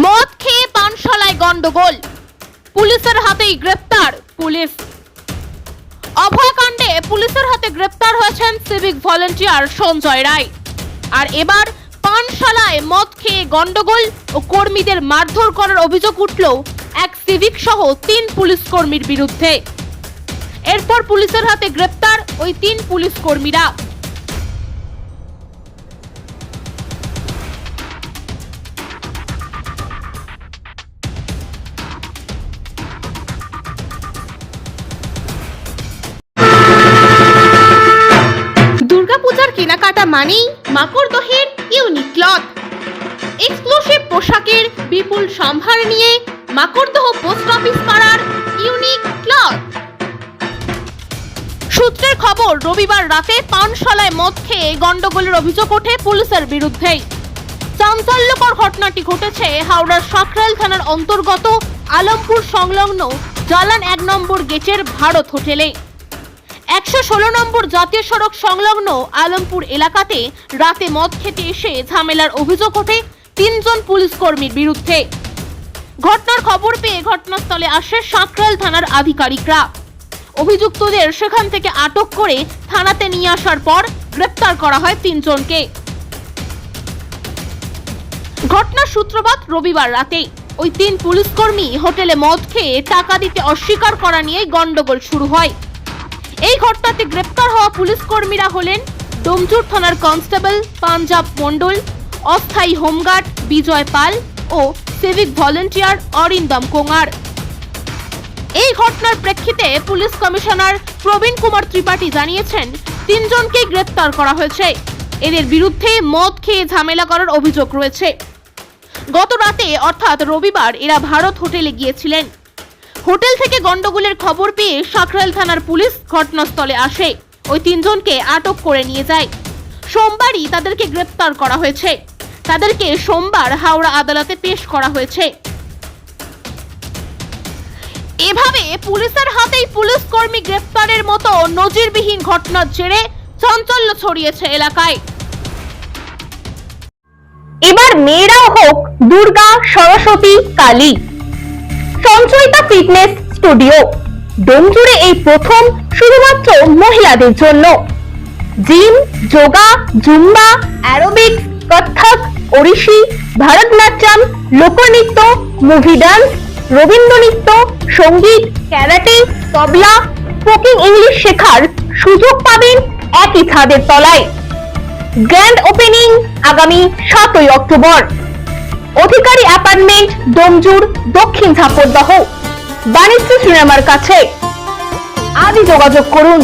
মদ খেয়ে পানশালায় গন্ডগোল পুলিশের হাতেই গ্রেপ্তার পুলিশ। অভয়কাণ্ডে পুলিশের হাতে গ্রেপ্তার হয়েছেন সিভিক ভলেন্টিয়ার সঞ্জয় রায়। আর এবার পানশালায় মদ খেয়ে গন্ডগোল ও কর্মীদের মারধর করার অভিযোগ উঠল এক সিভিক সহ তিন পুলিশ কর্মীর বিরুদ্ধে। এরপর পুলিশের হাতে গ্রেপ্তার ওই তিন পুলিশ কর্মীরা। কেনাকাটা মানেই মাকড়দহের ইউনিক ক্লথ এক্সক্লুসিভ পোশাকের বিপুল সম্ভার নিয়ে মাকড়দহ পোস্ট অফিস পাড়ার ইউনিক ক্লথ সূত্রের খবর, রবিবার রাতে পানশালায় মদ খেয়ে গন্ডগোলের অভিযোগ ওঠে পুলিশের বিরুদ্ধেই। চাঞ্চল্যকর ঘটনাটি ঘটেছে হাওড়ার সাকরাইল থানার অন্তর্গত আলমপুর সংলগ্ন জালান এক নম্বর গেটের ভারত হোটেলে। একশো ষোলো নম্বর জাতীয় সড়ক সংলগ্ন আলমপুর এলাকাতে রাতে মদ খেতে এসে ঝামেলার অভিযোগ ওঠে তিনজন পুলিশ কর্মীর বিরুদ্ধে। ঘটনার খবর পেয়ে ঘটনাস্থলে আসে সাঁকরাইল থানার আধিকারিকরা। অভিযুক্তদের সেখান থেকে আটক করে থানাতে নিয়ে আসার পর গ্রেপ্তার করা হয় তিনজনকে। ঘটনার সূত্রপাত রবিবার রাতে। ওই তিন পুলিশ কর্মী হোটেলে মদ খেয়ে টাকা দিতে অস্বীকার করা নিয়ে গন্ডগোল শুরু হয়। এই ঘটনাতে গ্রেপ্তার হওয়া পুলিশ কর্মীরা হলেন ডোমজুর থানার কনস্টেবল পাঞ্জাব মণ্ডল, অস্থায়ী হোমগার্ড বিজয় পাল ও সিভিক ভলেন্টিয়ার অরিন্দম কোঙার। এই ঘটনার প্রেক্ষিতে পুলিশ কমিশনার প্রবীণ কুমার ত্রিপাঠী জানিয়েছেন তিনজনকেই গ্রেপ্তার করা হয়েছে। এদের বিরুদ্ধে মদ খেয়ে ঝামেলা করার অভিযোগ রয়েছে। গত রাতে, অর্থাৎ রবিবার, এরা ভারত হোটেলে গিয়েছিলেন। হোটেল থেকে গন্ডগোলের খবর পেয়ে সাকরাইল থানার পুলিশ ঘটনাস্থলে আসে। ওই তিনজনকে আটক করে নিয়ে যায়। সোমবারই তাদেরকে গ্রেপ্তার করা হয়েছে। তাদেরকে সোমবার হাওড়া আদালতে পেশ করা হয়েছে। এভাবে পুলিশের হাতেই পুলিশ কর্মী গ্রেপ্তারের মতো নজিরবিহীন ঘটনার জেরে চাঞ্চল্য ছড়িয়েছে এলাকায়। এবার মেয়েরাও হোক, Durga, Saraswati, Kali. Sanchayita fitness studio. ডোমজুড়ে এই প্রথম শুধুমাত্র মহিলাদের জন্য। Gym, yoga, zumba, aerobics, Kathak, Odissi, Bharatanatyam, লোকনৃত্য, মুভি ডান্স রবীন্দ্র নৃত্য সংগীত, ক্যারাটে, তবলা, স্পোকিং ইংলিশ শেখার সুযোগ পাবেন একই ছাদের তলায়। গ্র্যান্ড ওপেনিং আগামী সাতই অক্টোবর। অধিকারী অ্যাপার্টমেন্ট ডোমজুর দক্ষিণ ঝাপরদহ বাণিজ্য সিনেমার কাছে। আজই যোগাযোগ করুন।